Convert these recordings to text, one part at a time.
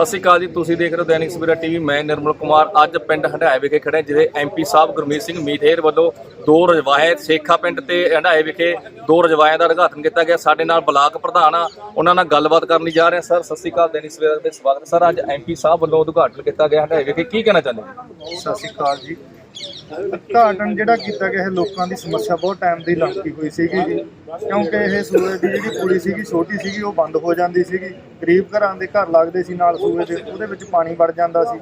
ਸਤਿ ਸ਼੍ਰੀ ਅਕਾਲ ਜੀ ਤੁਸੀਂ ਦੇਖ ਰਹੇ ਹੋ ਦੈਨਿਕ ਸਵੇਰਾ ਟੀਵੀ। ਮੈਂ ਨਿਰਮਲ ਕੁਮਾਰ ਅੱਜ ਪਿੰਡ ਹੰਡਾਏ ਵਿਖੇ ਖੜੇ ਹਾਂ, ਜਿੱਥੇ ਐਮਪੀ ਸਾਹਿਬ ਗੁਰਮੀਤ ਸਿੰਘ ਮੀਠੇਰ ਵੱਲੋਂ ਦੋ ਰਜਵਾਏ ਸੇਖਾ ਪਿੰਡ ਤੇ ਹੰਡਾਏ ਵਿਖੇ ਦੋ ਰਜਵਾਇਆਂ ਦਾ ਉਦਘਾਟਨ ਕੀਤਾ ਗਿਆ। ਸਾਡੇ ਨਾਲ ਬਲਾਕ ਪ੍ਰਧਾਨ ਆ ਉਹਨਾਂ ਨਾਲ ਗੱਲਬਾਤ ਕਰਨ ਲਈ ਜਾ ਰਹੇ ਹਾਂ। ਸਰ ਸਤਿ ਸ਼੍ਰੀ ਅਕਾਲ ਦੈਨਿਕ ਸਵੇਰਾ ਦੇ ਸਵਾਗਤ ਸਰ ਅੱਜ ਐਮਪੀ ਸਾਹਿਬ ਵੱਲੋਂ ਉਦਘਾਟਨ ਕੀਤਾ ਗਿਆ ਹੰਡਾਏ ਵਿਖੇ ਕੀ ਕਹਿਣਾ ਚਾਹੁੰਦੇ ਹੋ? ਸਤਿ ਸ਼੍ਰੀ ਅਕਾਲ ਜੀ। ਉਦਘਾਟਨ ਜਿਹੜਾ ਕੀਤਾ ਗਿਆ ਇਹ ਲੋਕਾਂ ਦੀ ਸਮੱਸਿਆ ਬਹੁਤ ਟਾਈਮ ਦੀ ਲੰਘੀ ਹੋਈ ਸੀਗੀ ਜੀ। ਕਿਉਂਕਿ ਇਹ ਸੂਏ ਦੀ ਜਿਹੜੀ ਪੁਲੀ ਸੀਗੀ, ਛੋਟੀ ਸੀਗੀ, ਉਹ ਬੰਦ ਹੋ ਜਾਂਦੀ ਸੀਗੀ। ਗਰੀਬ ਘਰਾਂ ਦੇ ਘਰ ਲੱਗਦੇ ਸੀ ਨਾਲ ਸੂਏ ਦੇ, ਉਹਦੇ ਵਿੱਚ ਪਾਣੀ ਵੜ ਜਾਂਦਾ ਸੀ।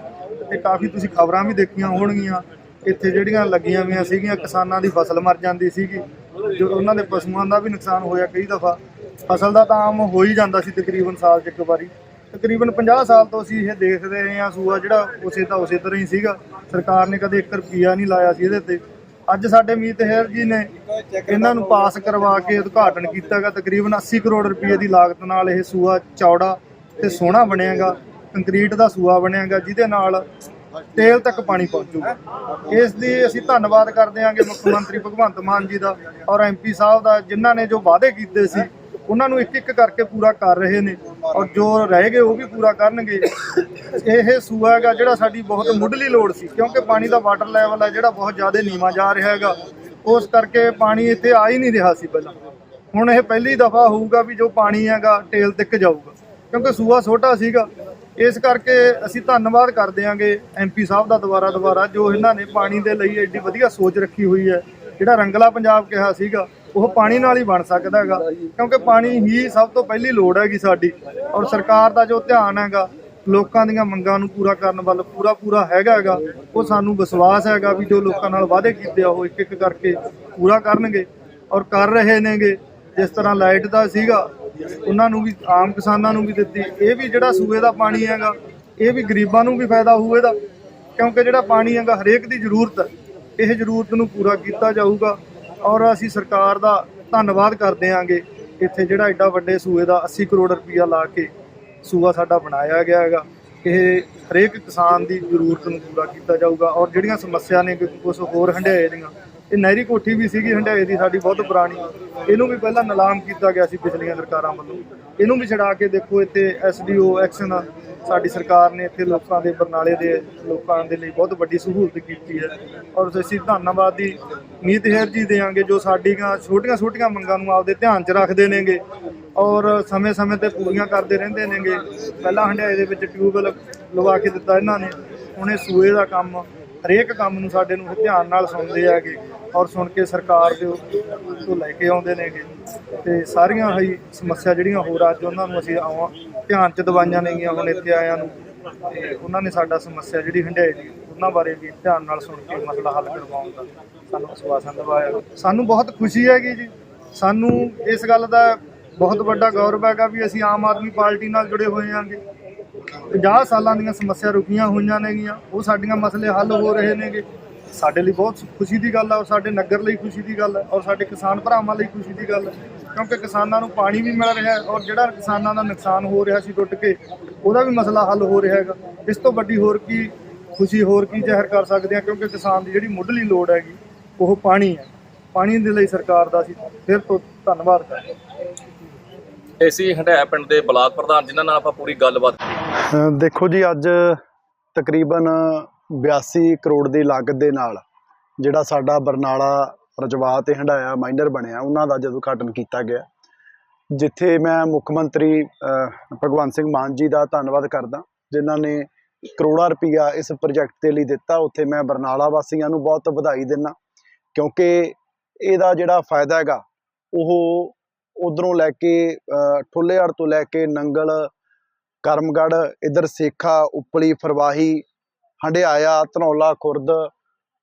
ਤੇ ਕਾਫੀ ਤੁਸੀਂ ਖਬਰਾਂ ਵੀ ਦੇਖੀਆਂ ਹੋਣਗੀਆਂ। ਇੱਥੇ ਜਿਹੜੀਆਂ ਲੱਗੀਆਂ ਹੋਈਆਂ ਸੀਗੀਆਂ, ਕਿਸਾਨਾਂ ਦੀ ਫਸਲ ਮਰ ਜਾਂਦੀ ਸੀਗੀ। ਜੋ ਉਹਨਾਂ ਦੇ ਪਸ਼ੂਆਂ ਦਾ ਵੀ ਨੁਕਸਾਨ ਹੋਇਆ ਕਈ ਦਫਾ। ਫਸਲ ਦਾ ਤਾਂ ਆਮ ਹੋ ਹੀ ਜਾਂਦਾ ਸੀ ਤਕਰੀਬਨ ਸਾਲ 'ਚ ਇੱਕ ਵਾਰੀ। ਤਕਰੀਬਨ 50 ਸਾਲ ਤੋਂ ਅਸੀਂ ਇਹ ਦੇਖਦੇ ਰਹੇ ਹਾਂ ਸੂਆ ਜਿਹੜਾ ਉਸੇ ਤਾਂ ਉਸੇ ਤਰ੍ਹਾਂ ਹੀ ਸੀਗਾ। ਸਰਕਾਰ ਨੇ ਕਦੇ 1 ਰੁਪਿਆ ਨਹੀਂ ਲਾਇਆ ਸੀ ਇਹਦੇ ਤੇ। ਅੱਜ ਸਾਡੇ ਮੀਤ ਹੈਰ ਜੀ ਨੇ ਇਹਨਾਂ ਨੂੰ ਪਾਸ ਕਰਵਾ ਕੇ ਉਦਘਾਟਨ ਕੀਤਾਗਾ। ਤਕਰੀਬਨ 80 ਕਰੋੜ ਰੁਪਏ ਦੀ ਲਾਗਤ ਨਾਲ ਇਹ ਸੂਆ ਚੌੜਾ ਤੇ ਸੋਹਣਾ ਬਣਿਆਗਾ। ਕੰਕਰੀਟ ਦਾ ਸੂਆ ਬਣਿਆਗਾ, ਜਿਹਦੇ ਨਾਲ ਤੇਲ ਤੱਕ ਪਾਣੀ ਪਹੁੰਚੂਗਾ। ਇਸ ਦੀ ਅਸੀਂ ਧੰਨਵਾਦ ਕਰਦੇ ਹਾਂਗੇ ਮੁੱਖ ਮੰਤਰੀ ਭਗਵੰਤ ਮਾਨ ਜੀ ਦਾ ਔਰ ਐਮਪੀ ਸਾਹਿਬ ਦਾ, ਜਿਨ੍ਹਾਂ ਨੇ ਜੋ ਵਾਅਦੇ ਕੀਤੇ ਸੀ ਉਹਨਾਂ ਨੂੰ ਇੱਕ ਇੱਕ ਕਰਕੇ ਪੂਰਾ ਕਰ ਰਹੇ ਨੇ ਔਰ ਜੋ ਰਹਿ ਗਏ ਉਹ ਵੀ ਪੂਰਾ ਕਰਨਗੇ। ਇਹ ਸੂਆ ਹੈਗਾ ਜਿਹੜਾ ਸਾਡੀ ਬਹੁਤ ਮੁੱਢਲੀ ਲੋੜ ਸੀ, ਕਿਉਂਕਿ ਪਾਣੀ ਦਾ ਵਾਟਰ ਲੈਵਲ ਹੈ ਜਿਹੜਾ ਬਹੁਤ ਜ਼ਿਆਦਾ ਨੀਵਾਂ ਜਾ ਰਿਹਾ ਹੈਗਾ। ਉਸ ਕਰਕੇ ਪਾਣੀ ਇੱਥੇ ਆ ਹੀ ਨਹੀਂ ਰਿਹਾ ਸੀ ਪਹਿਲਾਂ। ਹੁਣ ਇਹ ਪਹਿਲੀ ਦਫਾ ਹੋਊਗਾ ਵੀ ਜੋ ਪਾਣੀ ਹੈਗਾ ਟੇਲ ਤੱਕ ਜਾਊਗਾ, ਕਿਉਂਕਿ ਸੂਆ ਛੋਟਾ ਸੀਗਾ। ਇਸ ਕਰਕੇ ਅਸੀਂ ਧੰਨਵਾਦ ਕਰਦੇ ਹਾਂਗੇ ਐਮਪੀ ਸਾਹਿਬ ਦਾ ਦੁਬਾਰਾ ਦੁਬਾਰਾ, ਜੋ ਇਹਨਾਂ ਨੇ ਪਾਣੀ ਦੇ ਲਈ ਐਡੀ ਵਧੀਆ ਸੋਚ ਰੱਖੀ ਹੋਈ ਹੈ। ਜਿਹੜਾ ਰੰਗਲਾ ਪੰਜਾਬ ਕਿਹਾ ਸੀਗਾ ਉਹ ਪਾਣੀ ਨਾਲ ਹੀ ਬਣ ਸਕਦਾ ਹੈਗਾ। ਕਿਉਂਕਿ ਪਾਣੀ ਹੀ ਸਭ ਤੋਂ ਪਹਿਲੀ ਲੋੜ ਹੈਗੀ ਸਾਡੀ। ਔਰ ਸਰਕਾਰ ਦਾ ਜੋ ਧਿਆਨ ਹੈਗਾ, ਲੋਕਾਂ ਦੀਆਂ ਮੰਗਾਂ ਨੂੰ ਪੂਰਾ ਕਰਨ ਵੱਲ ਪੂਰਾ ਪੂਰਾ ਹੈਗਾ ਹੈਗਾ। ਉਹ ਸਾਨੂੰ ਵਿਸ਼ਵਾਸ ਹੈਗਾ ਵੀ ਜੋ ਲੋਕਾਂ ਨਾਲ ਵਾਅਦੇ ਕੀਤੇ ਆ, ਉਹ ਇੱਕ ਇੱਕ ਕਰਕੇ ਪੂਰਾ ਕਰਨਗੇ। ਔਰ ਕਰ ਰਹੇ ਨੇਗੇ। ਜਿਸ ਤਰ੍ਹਾਂ ਲਾਈਟ ਦਾ ਸੀਗਾ, ਉਹਨਾਂ ਨੂੰ ਵੀ, ਆਮ ਕਿਸਾਨਾਂ ਨੂੰ ਵੀ ਦਿੱਤੀ। ਇਹ ਵੀ ਜਿਹੜਾ ਸੂਏ ਦਾ ਪਾਣੀ ਹੈਗਾ, ਇਹ ਵੀ ਗਰੀਬਾਂ ਨੂੰ ਵੀ ਫਾਇਦਾ ਹੋਵੇਗਾ ਕਿਉਂਕਿ ਜਿਹੜਾ ਪਾਣੀ ਹੈਗਾ, ਹਰੇਕ ਦੀ ਜ਼ਰੂਰਤ ਹੈ। ਇਹ ਜ਼ਰੂਰਤ ਨੂੰ ਪੂਰਾ ਕੀਤਾ ਜਾਊਗਾ। ਔਰ ਅਸੀਂ ਸਰਕਾਰ ਦਾ ਧੰਨਵਾਦ ਕਰਦੇ ਹਾਂਗੇ ਇੱਥੇ ਜਿਹੜਾ ਐਡਾ ਵੱਡੇ ਸੂਏ ਦਾ 80 ਕਰੋੜ ਰੁਪਇਆ ਲਾ ਕੇ ਸੂਆ ਸਾਡਾ ਬਣਾਇਆ ਗਿਆ ਹੈਗਾ। ਇਹ ਹਰੇਕ ਕਿਸਾਨ ਦੀ ਜ਼ਰੂਰਤ ਨੂੰ ਪੂਰਾ ਕੀਤਾ ਜਾਊਗਾ ਔਰ ਜਿਹੜੀਆਂ ਸਮੱਸਿਆ ਨੇ ਕੁਝ ਹੋਰ ਹੰਡਿਆਏ ਦੀਆਂ, ਇਹ ਨਹਿਰੀ ਕੋਠੀ ਵੀ ਸੀਗੀ ਹੰਡਿਆਏ ਦੀ ਸਾਡੀ ਬਹੁਤ ਪੁਰਾਣੀ। ਇਹਨੂੰ ਵੀ ਪਹਿਲਾਂ ਨਿਲਾਮ ਕੀਤਾ ਗਿਆ ਸੀ ਪਿਛਲੀਆਂ ਸਰਕਾਰਾਂ ਵੱਲੋਂ। ਇਹਨੂੰ ਵੀ ਛਡਾ ਕੇ ਦੇਖੋ ਇੱਥੇ ਐਸਡੀਓ ਐਕਸ਼ਨ ਸਾਡੀ ਸਰਕਾਰ ਨੇ ਇੱਥੇ ਲੋਕਾਂ ਦੇ ਬਰਨਾਲੇ ਦੇ ਲੋਕਾਂ ਦੇ ਲਈ ਬਹੁਤ ਵੱਡੀ ਸਹੂਲਤ ਕੀਤੀ ਹੈ। ਔਰ ਅਸੀਂ ਧੰਨਵਾਦੀ ਮੀਤ ਹੈਰ ਜੀ ਦੇਾਂਗੇ ਜੋ ਸਾਡੀਆਂ ਛੋਟੀਆਂ ਛੋਟੀਆਂ ਮੰਗਾਂ ਨੂੰ ਆਪਦੇ ਧਿਆਨ 'ਚ ਰੱਖਦੇ ਨੇਗੇ। ਔਰ ਸਮੇਂ-ਸਮੇਂ ਤੇ ਪੂਰੀਆਂ ਕਰਦੇ ਰਹਿੰਦੇ ਨੇਗੇ। ਪਹਿਲਾਂ ਹੰਡਿਆਏ ਦੇ ਵਿੱਚ ਟਿਊਬਵੈਲ ਲਵਾ ਕੇ ਦਿੱਤਾ ਇਹਨਾਂ ਨੇ। ਹੁਣ ਸੂਏ ਦਾ ਕੰਮ, ਹਰੇਕ ਕੰਮ ਨੂੰ ਸਾਡੇ ਨੂੰ ਧਿਆਨ ਨਾਲ ਸੁਣਦੇ ਹੈਗੇ। ਔਰ ਸੁਣ ਕੇ ਸਰਕਾਰ ਦੇ ਤੋਂ ਲੈ ਕੇ ਆਉਂਦੇ ਨੇਗੇ। ਤੇ ਸਾਰੀਆਂ ਹੀ ਸਮੱਸਿਆ ਜਿਹੜੀਆਂ ਹੋਰ ਅੱਜ ਉਹਨਾਂ ਨੂੰ ਅਸੀਂ ਆਵਾਂ ਧਿਆਨ ਚ ਦਵਾਈਆਂ ਨੇਗੀਆਂ ਹੁਣ ਇੱਥੇ ਆਇਆਂ ਨੂੰ। ਤੇ ਉਹਨਾਂ ਨੇ ਸਾਡਾ ਸਮੱਸਿਆ ਜਿਹੜੀ ਹੰਡਾਈ ਦੀ, ਉਹਨਾਂ ਬਾਰੇ ਵੀ ਧਿਆਨ ਨਾਲ ਸੁਣ ਕੇ ਮਸਲਾ ਹੱਲ ਕਰਵਾਉਣ ਦਾ ਸਾਨੂੰ ਵਿਸ਼ਵਾਸ ਦਿਵਾਇਆ ਸਾਨੂੰ ਬਹੁਤ ਖੁਸ਼ੀ ਹੈਗੀ ਜੀ। ਸਾਨੂੰ ਇਸ ਗੱਲ ਦਾ ਬਹੁਤ ਵੱਡਾ ਗੌਰਵ ਹੈਗਾ ਵੀ ਅਸੀਂ ਆਮ ਆਦਮੀ ਪਾਰਟੀ ਨਾਲ ਜੁੜੇ ਹੋਏ ਹਾਂਗੇ। 50 ਸਾਲਾਂ ਦੀਆਂ ਸਮੱਸਿਆ ਰੁਕੀਆਂ ਹੋਈਆਂ ਨੇਗੀਆਂ, ਉਹ ਸਾਡੀਆਂ ਮਸਲੇ ਹੱਲ ਹੋ ਰਹੇ ਨੇਗੇ। ਸਾਡੇ ਲਈ ਬਹੁਤ ਖੁਸ਼ੀ ਦੀ ਗੱਲ ਹੈ ਔਰ ਸਾਡੇ ਨਗਰ ਲਈ ਖੁਸ਼ੀ ਦੀ ਗੱਲ ਹੈ ਔਰ ਸਾਡੇ ਕਿਸਾਨ ਭਰਾਵਾਂ ਲਈ ਖੁਸ਼ੀ ਦੀ ਗੱਲ ਹੈ ਕਿਉਂਕਿ ਕਿਸਾਨਾਂ ਨੂੰ ਪਾਣੀ ਵੀ ਮਿਲ ਰਿਹਾ ਔਰ ਜਿਹੜਾ ਕਿਸਾਨਾਂ ਦਾ ਨੁਕਸਾਨ ਹੋ ਰਿਹਾ ਸੀ ਟੁੱਟ ਕੇ ਉਹਦਾ ਵੀ ਮਸਲਾ ਹੱਲ ਹੋ ਰਿਹਾ ਹੈਗਾ। ਇਸ ਤੋਂ ਵੱਡੀ ਹੋਰ ਕੀ ਖੁਸ਼ੀ ਹੋਰ ਕੀ ਜ਼ਾਹਿਰ ਕਰ ਸਕਦੇ ਹਾਂ ਕਿਉਂਕਿ ਕਿਸਾਨ ਦੀ ਜਿਹੜੀ ਮੁੱਢਲੀ ਲੋੜ ਹੈਗੀ ਉਹ ਪਾਣੀ ਹੈ। ਪਾਣੀ ਦੇ ਲਈ ਸਰਕਾਰ ਦਾ ਅਸੀਂ ਫਿਰ ਤੋਂ ਧੰਨਵਾਦ ਕਰਦੇ ਏਸੀ ਹੰਡਾਇਆ ਪਿੰਡ ਦੇ ਬਲਾਕ ਪ੍ਰਧਾਨ ਜਿਨ੍ਹਾਂ ਨਾਲ ਆਪਾਂ ਪੂਰੀ ਗੱਲਬਾਤ ਦੇਖੋ ਜੀ ਅੱਜ ਤਕਰੀਬਨ 82 ਕਰੋੜ ਦੀ ਲਾਗਤ ਦੇ ਨਾਲ ਜਿਹੜਾ ਸਾਡਾ ਬਰਨਾਲਾ ਰਜਵਾ ਤੇ ਹੰਡਾਇਆ ਮਾਈਨਰ ਬਣਿਆ ਉਹਨਾਂ ਦਾ ਜਦੋਂ ਉਦਘਾਟਨ ਕੀਤਾ ਗਿਆ ਜਿੱਥੇ ਮੈਂ ਮੁੱਖ ਮੰਤਰੀ ਭਗਵੰਤ ਸਿੰਘ ਮਾਨ ਜੀ ਦਾ ਧੰਨਵਾਦ ਕਰਦਾ ਜਿਨ੍ਹਾਂ ਨੇ ਕਰੋੜਾਂ ਰੁਪਈਆ ਇਸ ਪ੍ਰੋਜੈਕਟ ਦੇ ਲਈ ਦਿੱਤਾ ਉੱਥੇ ਮੈਂ ਬਰਨਾਲਾ ਵਾਸੀਆਂ ਨੂੰ ਬਹੁਤ ਵਧਾਈ ਦਿੰਦਾ ਕਿਉਂਕਿ ਇਹਦਾ ਜਿਹੜਾ ਫਾਇਦਾ ਹੈਗਾ ਉਹ ਉਧਰੋਂ ਲੈ ਕੇ ਅ, ਤੋਂ ਲੈ ਕੇ ਨੰਗਲ ਕਰਮਗੜ ਇਧਰ ਸੇਖਾ ਉਪਲੀ ਫਰਵਾਹੀ ਹੰਡਿਆਇਆ ਧਨੌਲਾ ਖੁਰਦ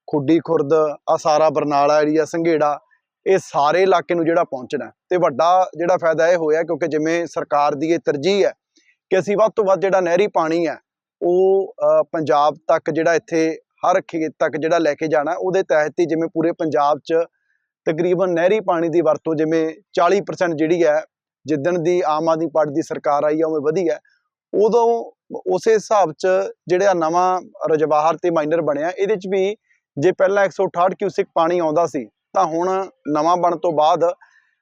ਖੁੱਡੀ ਖੁਰਦ ਆ ਸਾਰਾ ਬਰਨਾਲਾ ਏਰੀਆ ਸੰਘੇੜਾ, ਇਹ ਸਾਰੇ ਇਲਾਕੇ ਨੂੰ ਜਿਹੜਾ ਪਹੁੰਚਣਾ ਹੈ। ਤੇ ਵੱਡਾ ਜਿਹੜਾ ਫਾਇਦਾ ਇਹ ਹੋਇਆ ਕਿਉਂਕਿ ਜਿਵੇਂ ਸਰਕਾਰ ਦੀ ਇਹ ਤਰਜੀਹ ਹੈ ਕਿ ਅਸੀਂ ਵੱਧ ਤੋਂ ਵੱਧ ਜਿਹੜਾ ਨਹਿਰੀ ਪਾਣੀ ਹੈ, ਉਹ ਪੰਜਾਬ ਤੱਕ ਜਿਹੜਾ ਇੱਥੇ ਹਰ ਖੇਤ ਤੱਕ ਜਿਹੜਾ ਲੈ ਕੇ ਜਾਣਾ, ਉਹਦੇ ਤਹਿਤ ਹੀ ਜਿਵੇਂ ਪੂਰੇ ਪੰਜਾਬ 'ਚ ਤਕਰੀਬਨ ਨਹਿਰੀ ਪਾਣੀ ਦੀ ਵਰਤੋਂ ਜਿਵੇਂ 40% ਜਿਹੜੀ ਹੈ, ਜਿੱਦਣ ਦੀ ਆਮ ਆਦਮੀ ਪਾਰਟੀ ਦੀ ਸਰਕਾਰ ਆਈ ਆ, ਉਵੇਂ ਵਧੀ ਹੈ ਉਦੋਂ ਉਸੇ ਹਿਸਾਬ 'ਚ ਜਿਹੜਾ ਨਵਾਂ ਰਜਵਾਹਰ ਤੇ ਮਾਈਨਰ ਬਣਿਆ, ਇਹਦੇ 'ਚ ਵੀ ਜੇ ਪਹਿਲਾਂ 168 ਕਿਊਸਿਕ ਪਾਣੀ ਆਉਂਦਾ ਸੀ, ਤਾਂ ਹੁਣ ਨਵਾਂ ਬਣ ਤੋਂ ਬਾਅਦ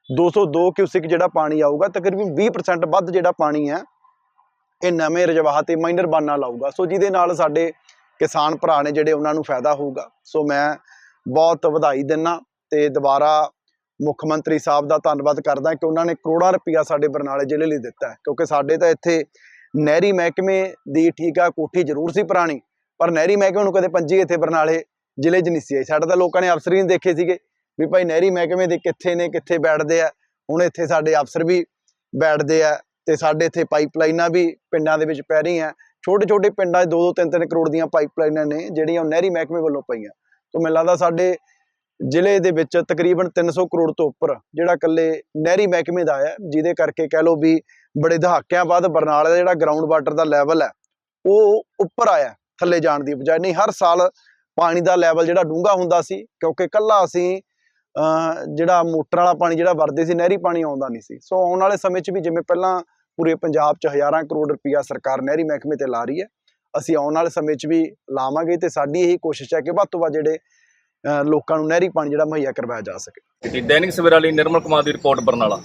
202 ਕਿਊਸਿਕ ਜਿਹੜਾ ਪਾਣੀ ਆਊਗਾ, ਤਕਰੀਬਨ 20% ਵੱਧ ਜਿਹੜਾ ਪਾਣੀ ਹੈ, ਇਹ ਨਵੇਂ ਰਜਵਾਹ ਤੇ ਮਾਈਨਰ ਬਾਨਾ ਲਾਊਗਾ। ਸੋ ਜਿਹਦੇ ਨਾਲ ਸਾਡੇ ਕਿਸਾਨ ਭਰਾ ਨੇ ਜਿਹੜੇ ਉਹਨਾਂ ਨੂੰ ਫਾਇਦਾ ਹੋਊਗਾ। ਸੋ ਮੈਂ ਬਹੁਤ ਵਧਾਈ ਦਿੰਨਾ ਤੇ ਦੁਬਾਰਾ ਮੁੱਖ ਮੰਤਰੀ ਸਾਹਿਬ ਦਾ ਧੰਨਵਾਦ ਕਰਦਾ ਕਿ ਉਹਨਾਂ ਨੇ ਕਰੋੜਾਂ ਰੁਪਇਆ ਸਾਡੇ ਬਰਨਾਲੇ ਜ਼ਿਲ੍ਹੇ ਲਈ ਦਿੱਤਾ ਹੈ। ਕਿਉਂਕਿ ਸਾਡੇ ਤਾਂ ਇੱਥੇ ਨਹਿਰੀ ਮਹਿਕਮੇ ਦੀ ਠੀਕ ਆ, ਕੋਠੀ ਜ਼ਰੂਰ ਸੀ ਪੁਰਾਣੀ, ਪਰ ਨਹਿਰੀ ਮਹਿਕਮੇ ਨੂੰ ਕਦੇ ਪੰਜੀ ਇੱਥੇ ਬਰਨਾਲੇ ਜ਼ਿਲ੍ਹੇ 'ਚ ਨਹੀਂ ਸੀ ਆਈ ਸਾਡੇ ਤਾਂ ਲੋਕਾਂ ਨੇ ਅਫਸਰ ਹੀ ਨਹੀਂ ਦੇਖੇ ਸੀਗੇ ਵੀ ਭਾਈ ਨਹਿਰੀ ਮਹਿਕਮੇ ਦੇ ਕਿੱਥੇ ਨੇ, ਕਿੱਥੇ ਬੈਠਦੇ ਆ। ਹੁਣ ਇੱਥੇ ਸਾਡੇ ਅਫਸਰ ਵੀ ਬੈਠਦੇ ਆ ਤੇ ਸਾਡੇ ਇੱਥੇ ਪਾਈਪਲਾਈਨਾਂ ਵੀ ਪਿੰਡਾਂ ਦੇ ਵਿੱਚ ਪੈ ਰਹੀਆਂ। ਛੋਟੇ ਛੋਟੇ ਪਿੰਡਾਂ 'ਚ 2-2 3-3 ਕਰੋੜ ਦੀਆਂ ਪਾਈਪਲਾਈਨਾਂ ਨੇ ਜਿਹੜੀਆਂ ਉਹ ਨਹਿਰੀ ਮਹਿਕਮੇ ਵੱਲੋਂ ਪਈਆਂ। ਤੋਂ ਮੈਨੂੰ ਲੱਗਦਾ ਸਾਡੇ ਜ਼ਿਲ੍ਹੇ ਦੇ ਵਿੱਚ ਤਕਰੀਬਨ 300 ਕਰੋੜ ਤੋਂ ਉੱਪਰ ਜਿਹੜਾ ਇਕੱਲੇ ਨਹਿਰੀ ਮਹਿਕਮੇ ਦਾ ਆਇਆ ਜਿਹਦੇ ਕਰਕੇ ਕਹਿ ਲਓ ਵੀ ਬੜੇ ਦਹਾਕਿਆਂ ਬਾਅਦ ਬਰਨਾਲੇ ਦਾ ਜਿਹੜਾ ਗਰਾਊਂਡ ਵਾਟਰ ਦਾ ਲੈਵਲ ਹੈ ਉਹ ਉੱਪਰ ਆਇਆ ਥੱਲੇ ਜਾਣ ਦੀ ਬਜਾਏ। ਨਹੀਂ, ਹਰ ਸਾਲ ਪਾਣੀ ਦਾ ਲੈਵਲ ਜਿਹੜਾ ਡੂੰਘਾ ਹੁੰਦਾ ਸੀ, ਕਿਉਂਕਿ ਕੱਲਾ ਅਸੀਂ, ਅਹ, ਜਿਹੜਾ ਮੋਟਰ ਵਾਲਾ ਪਾਣੀ ਜਿਹੜਾ ਵਰਦੇ ਸੀ, ਨਹਿਰੀ ਪਾਣੀ ਆਉਂਦਾ ਨਹੀਂ ਸੀ। ਸੋ ਆਉਣ ਵਾਲੇ ਸਮੇਂ 'ਚ ਵੀ ਜਿਵੇਂ ਪਹਿਲਾਂ ਪੂਰੇ ਪੰਜਾਬ 'ਚ ਹਜ਼ਾਰਾਂ ਕਰੋੜ ਰੁਪਈਆ ਸਰਕਾਰ ਨਹਿਰੀ ਮਹਿਕਮੇ ਤੇ ਲਾ ਰਹੀ ਹੈ, ਅਸੀਂ ਆਉਣ ਵਾਲੇ ਸਮੇਂ 'ਚ ਵੀ ਲਾਵਾਂਗੇ ਤੇ ਸਾਡੀ ਇਹੀ ਕੋਸ਼ਿਸ਼ ਹੈ ਕਿ ਵੱਧ ਤੋਂ ਵੱਧ ਜਿਹੜੇ, ਅਹ, ਲੋਕਾਂ ਨੂੰ ਨਹਿਰੀ ਪਾਣੀ ਜਿਹੜਾ ਮੁਹੱਈਆ ਕਰਵਾਇਆ ਜਾ ਸਕੇ। ਦੈਨਿਕ ਸਵੇਰਾ ਲਈ ਨਿਰਮਲ ਕੁਮਾਰ ਦੀ ਰਿਪੋਰਟ ਬਰਨਾਲਾ।